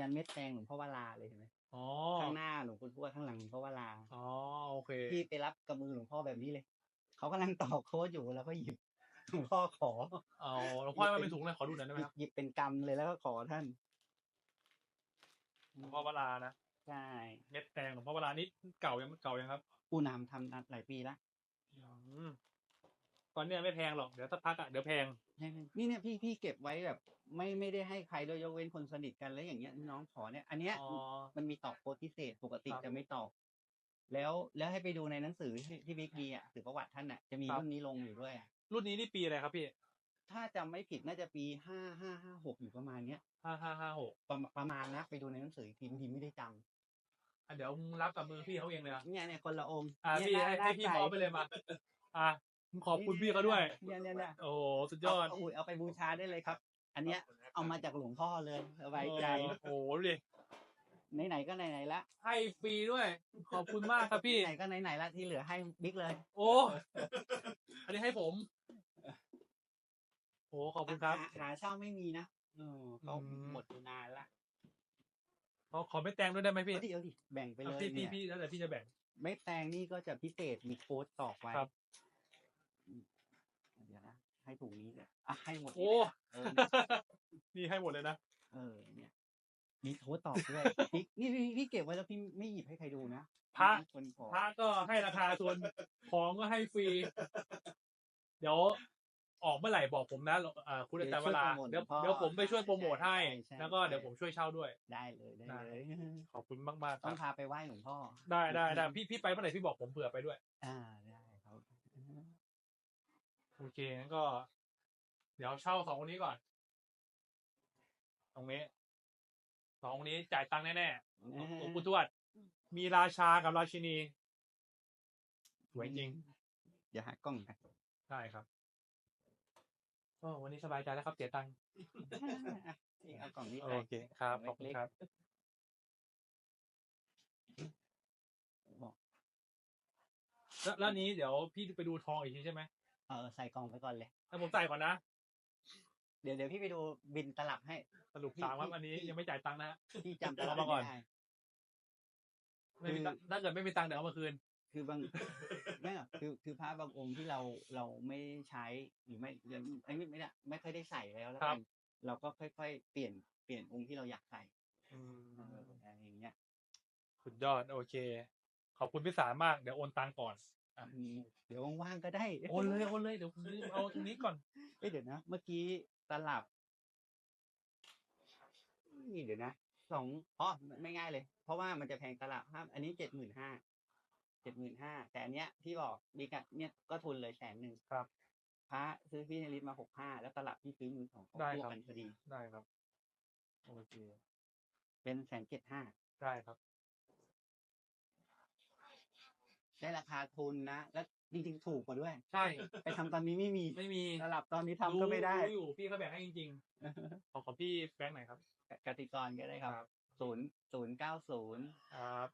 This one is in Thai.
ยันเม็ดแดงหลวงพ่อวาลาเลยเห็นไหมอ๋อข้างหน้าหลวงปู่ทวดข้างหลังหลวงพ่อวาลาอ๋อโอเคพี่ไปรับกับมือหลวงพ่อแบบนี้เลยเขากำลังต่อโค้ดอยู่แล้วก็หยิบหลวงพ่อขอเอาหลวงพ่อให้มาเป็นถุงเลยขอดูหน่อยได้ไหมครับหยิบเป็นกำเลยแล้วก็ขอท่านหลวงพ่อวรานะใช่เม็ดแดงหลวงพ่อวรานี่เก่ายังเก่ายังครับ ผู้นำทำนานหลายปีแล้วอืม ตอนเนี้ยไม่แพงหรอกเดี๋ยวสักพักอะเดี๋ยวแพงนี่เนี่ยพี่พี่เก็บไว้แบบ ไม่ไม่ได้ให้ใครโดยยกเว้นคนสนิทกันแล้วอย่างเงี้ยน้องขอเนี่ย อันเนี้ยอ๋อ มันมีตอกโค้ดพิเศษปกติครับจะไม่ตอก แล้วแล้วให้ไปดูในหนังสือที่ที่บิ๊กดีอะสือประวัติท่านอะจะมีครับ รุ่นนี้ลงอยู่ด้วยอะรุ่นนี้นี่ปีอะไรครับพี่ถ้าจำไม่ผิดน่าจะปีห้าห้าห้าหกอยู่ประมาณเนี้ยห้าห้าห้าหกประมาณประมาณนะไปดูในหนังสืออีกทีบางทีไม่ได้จำอะเดี๋ยวรับกับมือพี่เขาเองเลยอะเนี่ยเนี่ยคนละองค์อะเนี่ยพี่น้าให้น้าให้พี่ใส่มอบไปเลยมา อะ ขอบคุณพี่เขาด้วย เนี่ยเนี่ยเนี่ยโอ้โหสุดยอดเาอุ้ยเอาไปบูชาได้เลยครับ อันเนี้ยเอามาจากหลวงพ่อเลยสบายใจโอ้โหดูดิไหนๆก็ไหนๆละให้ฟรีด้วย ขอบคุณมากครับพี่ ไหนก็ไหนๆละที่เหลือให้บิ๊กเลย โอ้อันนี้ให้ผมโอ้ขอบคุณครับ หาหาเช่าไม่มีนะเออเขาอืม หมดอยู่นานละขอขอไม่แตงด้วยได้ไหมพี่เอาดิเอาดิแบ่งไปเลอะยพี่พี่เนี่ยพี่แล้วแต่พี่จะแบ่ง ไม่แตงนี่ก็จะพิเศษมีโค้ดตอกไว้ครับอืมเดี๋ยวนะ ให้ถุงนี้เลยอะให้หมดโอ้เออเนี่ยนี่ให้หมดเลยนะ เออเนี่ยมีโค้ดตอกด้วยพี่นี่พี่พี่เก็บไว้แล้วพี่ไม่หยิบให้ใครดูนะพระ คนขอพระก็ให้ราคาส่วนของก็ให้ฟรี เดี๋ยวออกเมื่อไหร่บอกผมนะเอ่อคุณอาจารย์เวลาเดี๋ยวเดี๋ยวผมไปช่วยโปรโมทให้ แล้วก็เดี๋ยวผมช่วยเช่าด้วย ได้เลยได้ได้เลยขอบคุณมากมากๆคต้รัอบงพาไปไหว้หลวงพ่อ ได้ได้ได้พี่พี่ไปเมื่อไหร่พี่บอกผมเผื่อไปด้วย อ่าได้ครับโอ เคงั้นก็ เดี๋ยวเช่าสองคนนี้ก่อน ตรงนี้ สองคนนี้จ่ายตังค์แน่ๆหลวงปู่ทวด มีราชากับราชินี สวยจริงเดี๋ยวหากล้องกันได้ครับก็วันนี้สบายใจแล้วครับเสียตังค์นี่เอากล่องนี้โอไปเคครับเล็กๆขอบคุณครับบอกแล้วแล้วนี้เดี๋ยวพี่ไปดูทองอีกทีใช่ไหม เออใส่กล่องไปก่อนเลยให้ผมใส่ก่อนนะ เดี๋ยวเดี๋ยวพี่ไปดูบินตลับให้ สรุปพี่ตามว่าพี่วันนี้พี่ยังไม่จ่ายตังค์นะฮะ พี่จำตลับเอามาก่อน ไม่ได้ ไม่มีตังค์ถ้าเกิดไม่มีตังค์เดี๋ยวเอามาคืน คือบาง ไม่หรอกคือคือพระบางองค์ที่เราเราไม่ใช้หรือไม่หรือไอ้นี่ไม่ได้ไม่ค่อยได้ใส่แล้วแล้วครักับ นเราก็ค่อยๆ เปลี่ยนเปลี่ยนองค์ที่เราอยากใส่เอออะไรอย่างเงี้ย สุดยอด โอเค ขอบคุณพี่สารมาก เดี๋ยวโอนตังค์ก่อนอะอืม เดี๋ยวว่างๆก็ได้โอนเลยโอนเลยเดี๋ยวผมเอาตรงนี้ก่อนเอ้ยเดี๋ยวนะ เมื่อกี้ตลับนี่เดี๋ยวนะสองอ๋อไม่ง่ายเลย เพราะว่ามันจะแพงตลับห้าอันนี้เจ็ดหมื่นห้าเจ็ดหมื่นห้าแต่อันเนี้ยที่บอกดีกับเนี่ยก็ทุนเลยแสนหนึ่งครับพระซื้อพี่นริตมาหกห้าแล้วตลับที่ซื้อมือสองเขาได้บวกครับกันพอดีได้ครับโอเคเป็นแสนเจ็ดห้าได้ครับ ได้ราคาทุนนะ แล้วจริงๆถูกกว่าด้วย ใช่ไปทำตอนนี้ไม่มีไม่มีตลับตอนนี้ทำก็ไม่ได้รู้อยู่พี่เขาแบ่งให้จริงๆขอขอพี่แบงค์หน่อยครับกติกรก็ได้ครับศูนย์ศูนย์เก้าศูนย์ครับ